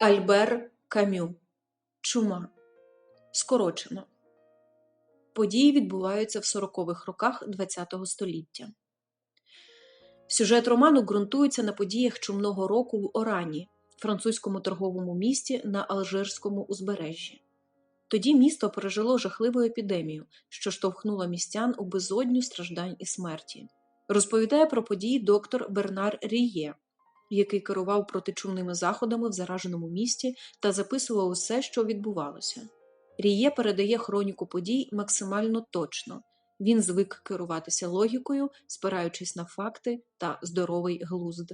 Альбер Камю. Чума. Скорочено. Події відбуваються в 40-х роках ХХ століття. Сюжет роману ґрунтується на подіях чумного року в Орані, французькому торговому місті на Алжирському узбережжі. Тоді місто пережило жахливу епідемію, що штовхнула містян у безодню страждань і смерті. Розповідає про події доктор Бернар Ріє, який керував протичумними заходами в зараженому місті та записував усе, що відбувалося. Ріє передає хроніку подій максимально точно. Він звик керуватися логікою, спираючись на факти та здоровий глузд.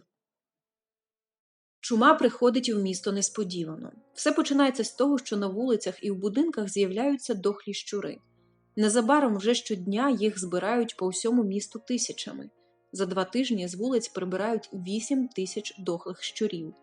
Чума приходить в місто несподівано. Все починається з того, що на вулицях і в будинках з'являються дохлі щури. Незабаром вже щодня їх збирають по всьому місту тисячами. За два тижні з вулиць прибирають 8 тисяч дохлих щурів.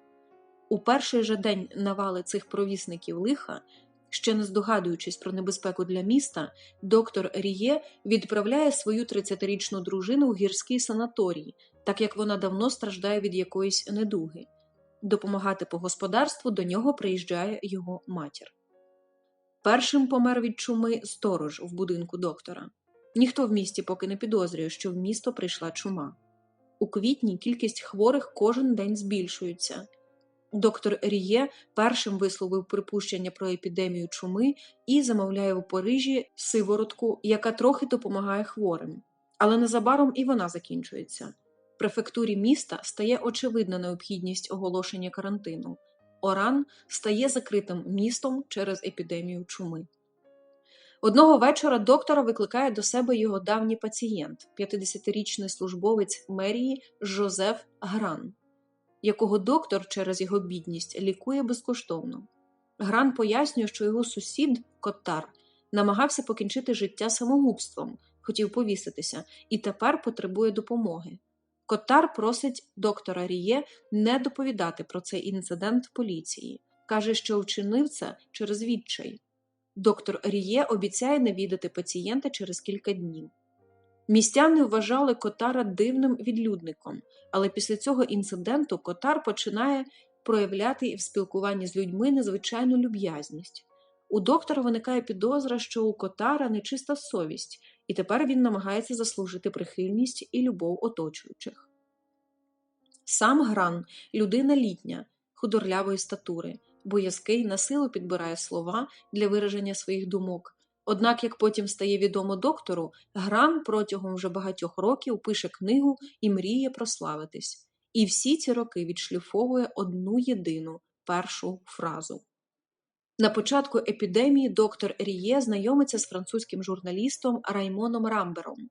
У перший же день навали цих провісників лиха, ще не здогадуючись про небезпеку для міста, доктор Ріє відправляє свою 30-річну дружину в гірський санаторій, так як вона давно страждає від якоїсь недуги. Допомагати по господарству до нього приїжджає його матір. Першим помер від чуми сторож в будинку доктора. Ніхто в місті поки не підозрює, що в місто прийшла чума. У квітні кількість хворих кожен день збільшується. Доктор Ріє першим висловив припущення про епідемію чуми і замовляє в Парижі сиворотку, яка трохи допомагає хворим. Але незабаром і вона закінчується. В префектурі міста стає очевидна необхідність оголошення карантину. Оран стає закритим містом через епідемію чуми. Одного вечора доктора викликає до себе його давній пацієнт, 50-річний службовець мерії Жозеф Гран, якого доктор через його бідність лікує безкоштовно. Гран пояснює, що його сусід Коттар намагався покінчити життя самогубством, хотів повіситися і тепер потребує допомоги. Коттар просить доктора Ріє не доповідати про цей інцидент поліції. Каже, що вчинив це через відчай. Доктор Ріє обіцяє навідати пацієнта через кілька днів. Містяни вважали Котара дивним відлюдником, але після цього інциденту Котар починає проявляти в спілкуванні з людьми незвичайну люб'язність. У доктора виникає підозра, що у Котара нечиста совість, і тепер він намагається заслужити прихильність і любов оточуючих. Сам Гран людина літня, худорлявої статури, боязкий на силу підбирає слова для вираження своїх думок. Однак, як потім стає відомо доктору, Гран протягом вже багатьох років пише книгу і мріє прославитись. І всі ці роки відшліфовує одну єдину першу фразу. На початку епідемії доктор Ріє знайомиться з французьким журналістом Раймоном Рамбером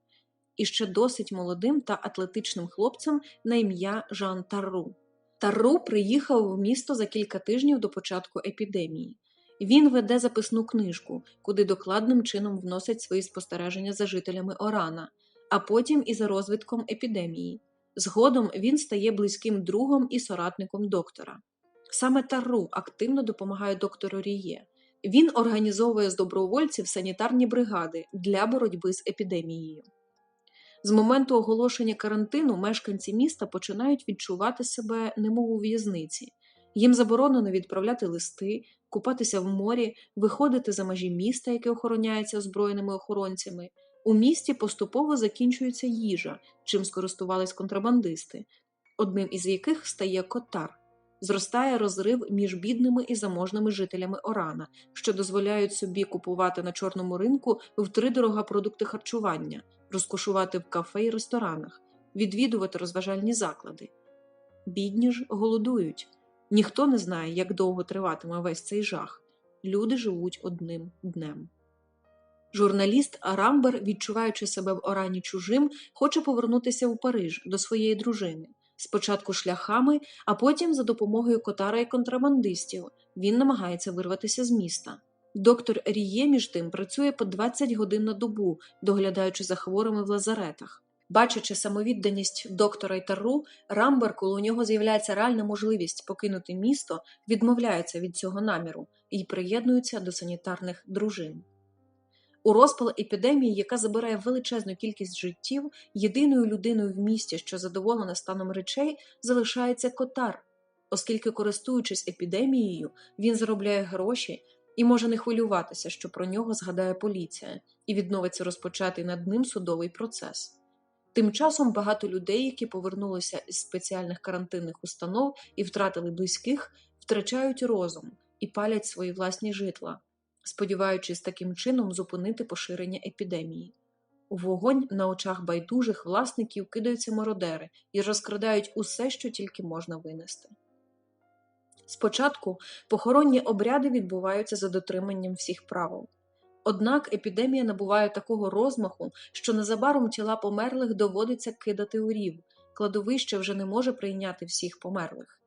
і ще досить молодим та атлетичним хлопцем на ім'я Жан Тарру. Тарру приїхав в місто за кілька тижнів до початку епідемії. Він веде записну книжку, куди докладним чином вносить свої спостереження за жителями Орана, а потім і за розвитком епідемії. Згодом він стає близьким другом і соратником доктора. Саме Тарру активно допомагає доктору Ріє. Він організовує з добровольців санітарні бригади для боротьби з епідемією. З моменту оголошення карантину мешканці міста починають відчувати себе немов у в'язниці. Їм заборонено відправляти листи, купатися в морі, виходити за межі міста, яке охороняється озброєними охоронцями. У місті поступово закінчується їжа, чим скористувались контрабандисти, одним із яких стає котар. Зростає розрив між бідними і заможними жителями Орана, що дозволяють собі купувати на чорному ринку втридорога продукти харчування, розкошувати в кафе і ресторанах, відвідувати розважальні заклади. Бідні ж голодують. Ніхто не знає, як довго триватиме весь цей жах. Люди живуть одним днем. Журналіст Рамбер, відчуваючи себе в Орані чужим, хоче повернутися у Париж до своєї дружини. Спочатку шляхами, а потім за допомогою котара і контрабандистів. Він намагається вирватися з міста. Доктор Ріє, між тим, працює по 20 годин на добу, доглядаючи за хворими в лазаретах. Бачачи самовідданість доктора й Тарру, Рамбер, коли у нього з'являється реальна можливість покинути місто, відмовляється від цього наміру і приєднується до санітарних дружин. У розпал епідемії, яка забирає величезну кількість життів, єдиною людиною в місті, що задоволена станом речей, залишається котар. оскільки, користуючись епідемією, він заробляє гроші і може не хвилюватися, що про нього згадає поліція, і відновиться розпочатий над ним судовий процес. Тим часом багато людей, які повернулися із спеціальних карантинних установ і втратили близьких, втрачають розум і палять свої власні житла, сподіваючись таким чином зупинити поширення епідемії. У вогонь на очах байдужих власників кидаються мародери і розкрадають усе, що тільки можна винести. Спочатку похоронні обряди відбуваються за дотриманням всіх правил. Однак епідемія набуває такого розмаху, що незабаром тіла померлих доводиться кидати у рів, кладовище вже не може прийняти всіх померлих.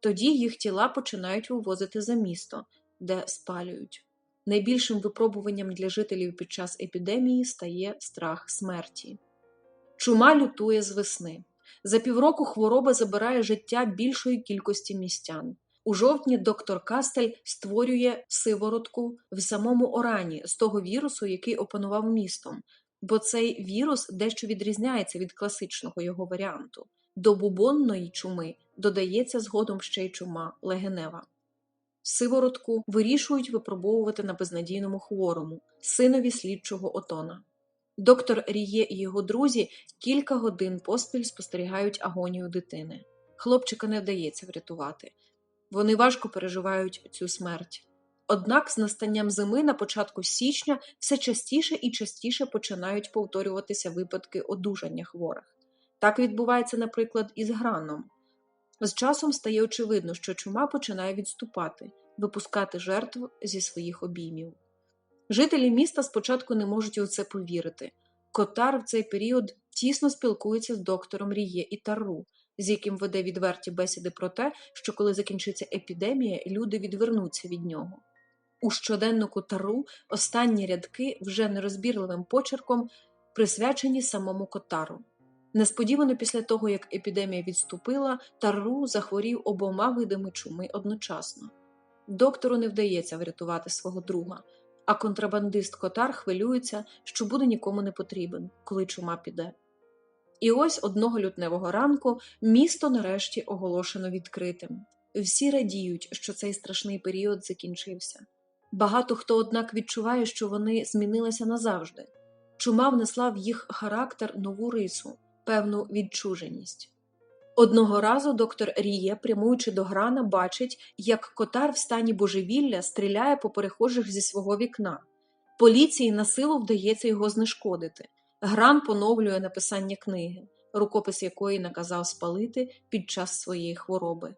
Тоді їх тіла починають вивозити за місто, де спалюють. Найбільшим випробуванням для жителів під час епідемії стає страх смерті. Чума лютує з весни. За півроку хвороба забирає життя більшої кількості містян. У жовтні доктор Кастель створює сиворотку в самому Орані з того вірусу, який опанував містом, бо цей вірус дещо відрізняється від класичного його варіанту. До бубонної чуми додається згодом ще й чума легенева. Сиворотку вирішують випробовувати на безнадійному хворому, синові слідчого Отона. Доктор Ріє і його друзі кілька годин поспіль спостерігають агонію дитини. Хлопчика не вдається врятувати. Вони важко переживають цю смерть. Однак з настанням зими на початку січня все частіше і частіше починають повторюватися випадки одужання хворих. Так відбувається, наприклад, із граном. З часом стає очевидно, що чума починає відступати, випускати жертв зі своїх обіймів. Жителі міста спочатку не можуть у це повірити. Котар в цей період тісно спілкується з доктором Ріє і Тарру, з яким веде відверті бесіди про те, що коли закінчиться епідемія, люди відвернуться від нього. У щоденнику Тару останні рядки вже нерозбірливим почерком присвячені самому Котару. Несподівано після того, як епідемія відступила, Тарру захворів обома видами чуми одночасно. Доктору не вдається врятувати свого друга, а контрабандист Котар хвилюється, що буде нікому не потрібен, коли чума піде. І ось одного лютневого ранку місто нарешті оголошено відкритим. Всі радіють, що цей страшний період закінчився. Багато хто, однак, відчуває, що вони змінилися назавжди. Чума внесла в їх характер нову рису, певну відчуженість. Одного разу доктор Ріє, прямуючи до грана, бачить, як котар в стані божевілля стріляє по перехожих зі свого вікна. Поліції на силу вдається його знешкодити. Гран поновлює написання книги, рукопис якої наказав спалити під час своєї хвороби.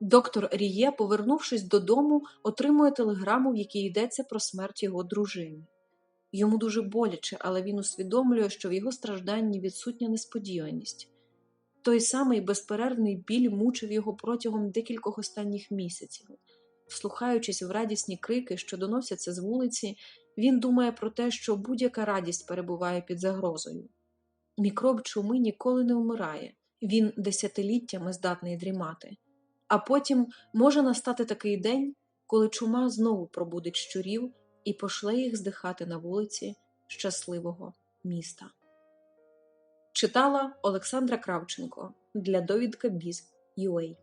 Доктор Ріє, повернувшись додому, отримує телеграму, в якій йдеться про смерть його дружини. Йому дуже боляче, але він усвідомлює, що в його стражданні відсутня несподіваність. Той самий безперервний біль мучив його протягом декількох останніх місяців. Вслухаючись в радісні крики, що доносяться з вулиці, він думає про те, що будь-яка радість перебуває під загрозою. Мікроб чуми ніколи не вмирає, він десятиліттями здатний дрімати. А потім може настати такий день, коли чума знову пробудить щурів і пошле їх здихати на вулиці щасливого міста. Читала Олександра Кравченко для довідка Біз.UA